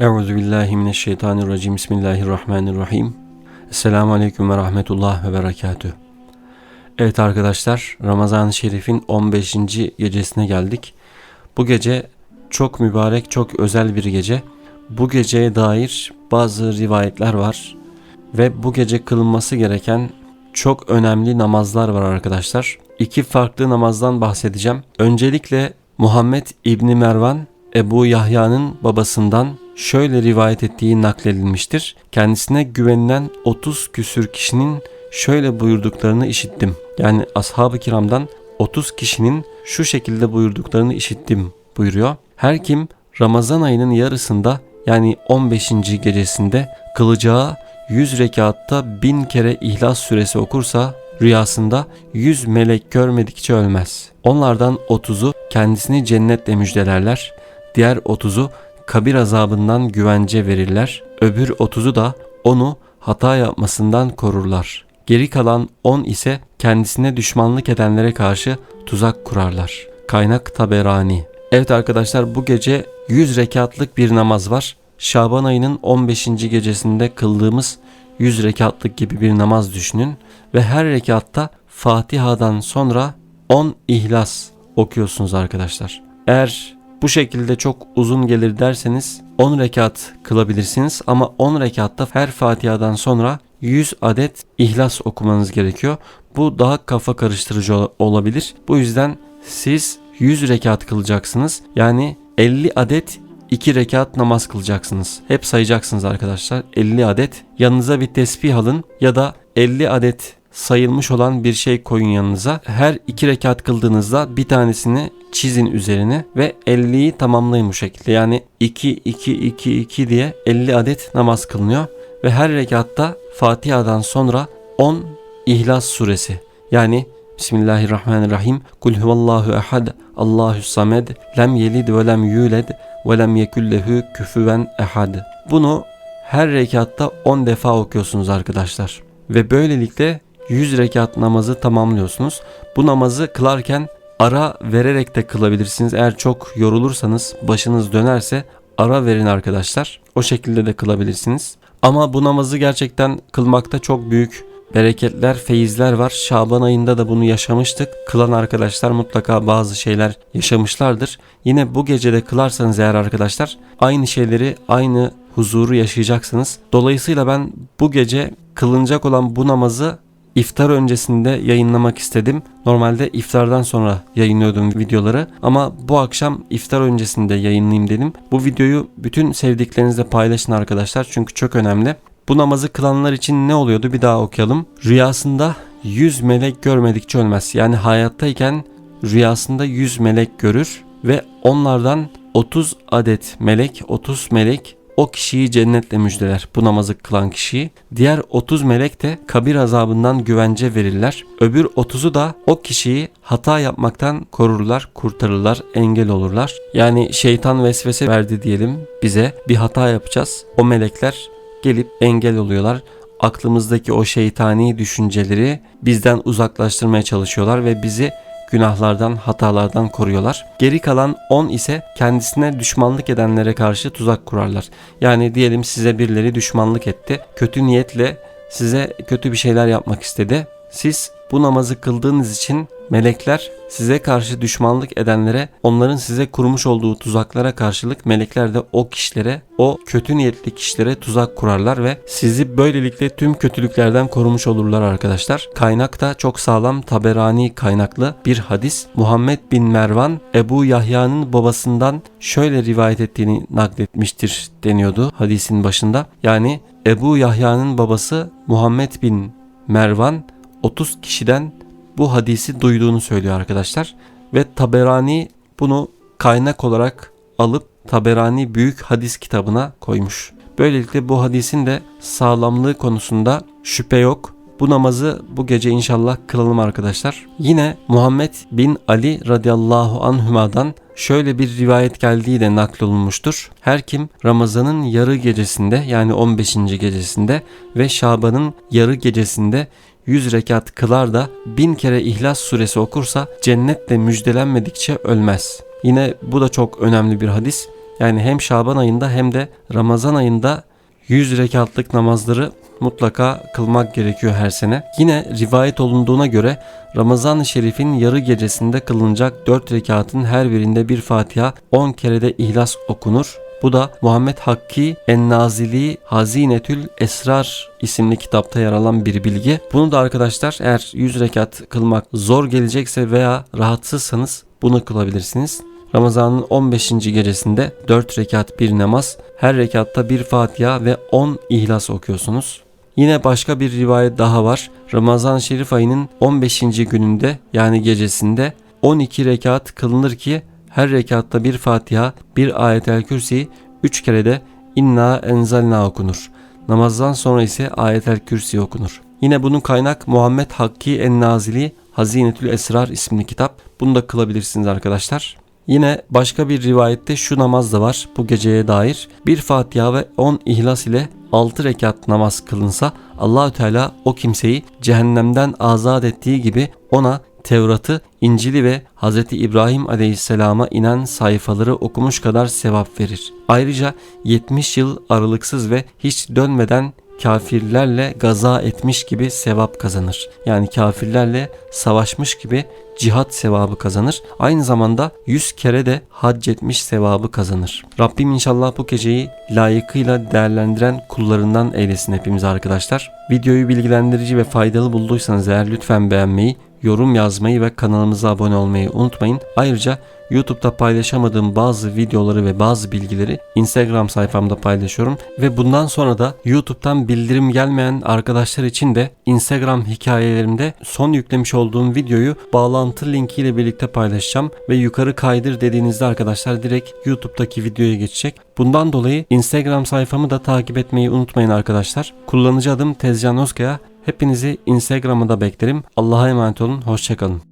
Euzu billahi mineşşeytanirracim. Bismillahirrahmanirrahim. Esselamu aleyküm ve rahmetullah ve berekatüh. Evet arkadaşlar, Ramazan-ı Şerif'in 15. gecesine geldik. Bu gece çok mübarek, çok özel bir gece. Bu geceye dair bazı rivayetler var ve bu gece kılınması gereken çok önemli namazlar var arkadaşlar. İki farklı namazdan bahsedeceğim. Öncelikle Muhammed İbni Mervan Ebu Yahya'nın babasından şöyle rivayet ettiği nakledilmiştir. Kendisine güvenilen 30 küsür kişinin şöyle buyurduklarını işittim. Yani ashab-ı kiramdan 30 kişinin şu şekilde buyurduklarını işittim buyuruyor. Her kim Ramazan ayının yarısında yani 15. gecesinde kılacağı 100 rekatta bin kere İhlas suresi okursa rüyasında 100 melek görmedikçe ölmez. Onlardan 30'u kendisini cennetle müjdelerler. Diğer 30'u kabir azabından güvence verirler. Öbür 30'u da onu hata yapmasından korurlar. Geri kalan 10 ise kendisine düşmanlık edenlere karşı tuzak kurarlar. Kaynak Taberani Evet arkadaşlar bu gece 100 rekatlık bir namaz var. Şaban ayının 15. gecesinde kıldığımız 100 rekatlık gibi bir namaz düşünün ve her rekatta Fatiha'dan sonra 10 ihlas okuyorsunuz arkadaşlar. Eğer bu şekilde çok uzun gelir derseniz 10 rekat kılabilirsiniz ama 10 rekatta her Fatiha'dan sonra 100 adet ihlas okumanız gerekiyor. Bu daha kafa karıştırıcı olabilir. Bu yüzden siz 100 rekat kılacaksınız. Yani 50 adet 2 rekat namaz kılacaksınız. Hep sayacaksınız arkadaşlar. 50 adet. Yanınıza bir tesbih alın ya da 50 adet sayılmış olan bir şey koyun yanınıza. Her 2 rekat kıldığınızda bir tanesini çizin üzerine ve 50'yi tamamlayın bu şekilde. Yani 2 2 2 2 diye 50 adet namaz kılınıyor ve her rekatta Fatiha'dan sonra 10 İhlas suresi yani Bismillahirrahmanirrahim. Kul huvallahu ehad. Allahu samed. Lem yelid ve lem yuled ve lem yekullehu küfüven ehad. Bunu her rekatta 10 defa okuyorsunuz arkadaşlar. Ve böylelikle 100 rekat namazı tamamlıyorsunuz. Bu namazı kılarken ara vererek de kılabilirsiniz. Eğer çok yorulursanız, başınız dönerse ara verin arkadaşlar. O şekilde de kılabilirsiniz. Ama bu namazı gerçekten kılmakta çok büyük bereketler, feyizler var. Şaban ayında da bunu yaşamıştık. Kılan arkadaşlar mutlaka bazı şeyler yaşamışlardır. Yine bu gecede kılarsanız eğer arkadaşlar aynı şeyleri, aynı huzuru yaşayacaksınız. Dolayısıyla ben bu gece kılınacak olan bu namazı iftar öncesinde yayınlamak istedim. Normalde iftardan sonra yayınlıyordum videoları ama bu akşam iftar öncesinde yayınlayayım dedim. Bu videoyu bütün sevdiklerinizle paylaşın arkadaşlar çünkü çok önemli. Bu namazı kılanlar için ne oluyordu bir daha okuyalım. Rüyasında 100 melek görmedikçe ölmez. Yani hayattayken rüyasında 100 melek görür ve onlardan 30 adet melek, 30 melek o kişiyi cennetle müjdeler bu namazı kılan kişiyi. Diğer 30 melek de kabir azabından güvence verirler. Öbür 30'u da o kişiyi hata yapmaktan korurlar, kurtarırlar, engel olurlar. Yani şeytan vesvese verdi diyelim bize bir hata yapacağız. O melekler gelip engel oluyorlar. Aklımızdaki o şeytani düşünceleri bizden uzaklaştırmaya çalışıyorlar ve bizi günahlardan, hatalardan koruyorlar. Geri kalan 10 ise kendisine düşmanlık edenlere karşı tuzak kurarlar. Yani diyelim size birileri düşmanlık etti. Kötü niyetle size kötü bir şeyler yapmak istedi. Siz bu namazı kıldığınız için melekler size karşı düşmanlık edenlere, onların size kurmuş olduğu tuzaklara karşılık melekler de o kişilere, o kötü niyetli kişilere tuzak kurarlar ve sizi böylelikle tüm kötülüklerden korumuş olurlar arkadaşlar. Kaynak da çok sağlam Taberani kaynaklı bir hadis. Muhammed bin Mervan Ebu Yahya'nın babasından şöyle rivayet ettiğini nakletmiştir deniyordu hadisin başında. Yani Ebu Yahya'nın babası Muhammed bin Mervan 30 kişiden bu hadisi duyduğunu söylüyor arkadaşlar. Ve Taberani bunu kaynak olarak alıp Taberani Büyük Hadis kitabına koymuş. Böylelikle bu hadisin de sağlamlığı konusunda şüphe yok. Bu namazı bu gece inşallah kılalım arkadaşlar. Yine Muhammed bin Ali radıyallahu anhümadan şöyle bir rivayet geldiği de naklolunmuştur. Her kim Ramazan'ın yarı gecesinde yani 15. gecesinde ve Şaban'ın yarı gecesinde 100 rekat kılar da bin kere İhlas suresi okursa cennetle müjdelenmedikçe ölmez. Yine bu da çok önemli bir hadis. Yani hem Şaban ayında hem de Ramazan ayında 100 rekatlık namazları mutlaka kılmak gerekiyor her sene. Yine rivayet olunduğuna göre Ramazan-ı Şerif'in yarı gecesinde kılınacak 4 rekatın her birinde bir Fatiha 10 kere de İhlas okunur. Bu da Muhammed Hakki En-Nazili Hazinetül Esrar isimli kitapta yer alan bir bilgi. Bunu da arkadaşlar eğer 100 rekat kılmak zor gelecekse veya rahatsızsanız bunu kılabilirsiniz. Ramazan'ın 15. gecesinde 4 rekat bir namaz, her rekatta bir Fatiha ve 10 İhlas okuyorsunuz. Yine başka bir rivayet daha var. Ramazan Şerif ayının 15. gününde yani gecesinde 12 rekat kılınır ki her rekatta bir Fatiha, bir ayetel kürsi, 3 kere de inna enzalna okunur. Namazdan sonra ise ayetel kürsi okunur. Yine bunun kaynak Muhammed Hakki En-Nazili Hazinetül Esrar isimli kitap. Bunu da kılabilirsiniz arkadaşlar. Yine başka bir rivayette şu namaz da var bu geceye dair. Bir Fatiha ve 10 ihlas ile 6 rekat namaz kılınsa Allahü Teala o kimseyi cehennemden azat ettiği gibi ona Tevrat'ı, İncil'i ve Hz. İbrahim Aleyhisselam'a inen sayfaları okumuş kadar sevap verir. Ayrıca 70 yıl aralıksız ve hiç dönmeden kafirlerle gaza etmiş gibi sevap kazanır. Yani kafirlerle savaşmış gibi cihat sevabı kazanır. Aynı zamanda 100 kere de hac etmiş sevabı kazanır. Rabbim inşallah bu geceyi layıkıyla değerlendiren kullarından eylesin hepimiz arkadaşlar. Videoyu bilgilendirici ve faydalı bulduysanız eğer lütfen beğenmeyi, yorum yazmayı ve kanalımıza abone olmayı unutmayın. Ayrıca YouTube'da paylaşamadığım bazı videoları ve bazı bilgileri Instagram sayfamda paylaşıyorum ve bundan sonra da YouTube'dan bildirim gelmeyen arkadaşlar için de Instagram hikayelerimde son yüklemiş olduğum videoyu bağlantı linkiyle birlikte paylaşacağım ve yukarı kaydır dediğinizde arkadaşlar direkt YouTube'daki videoya geçecek. Bundan dolayı Instagram sayfamı da takip etmeyi unutmayın arkadaşlar. Kullanıcı adım Tezcan Özkaya. Hepinizi Instagram'da beklerim. Allah'a emanet olun. Hoşçakalın.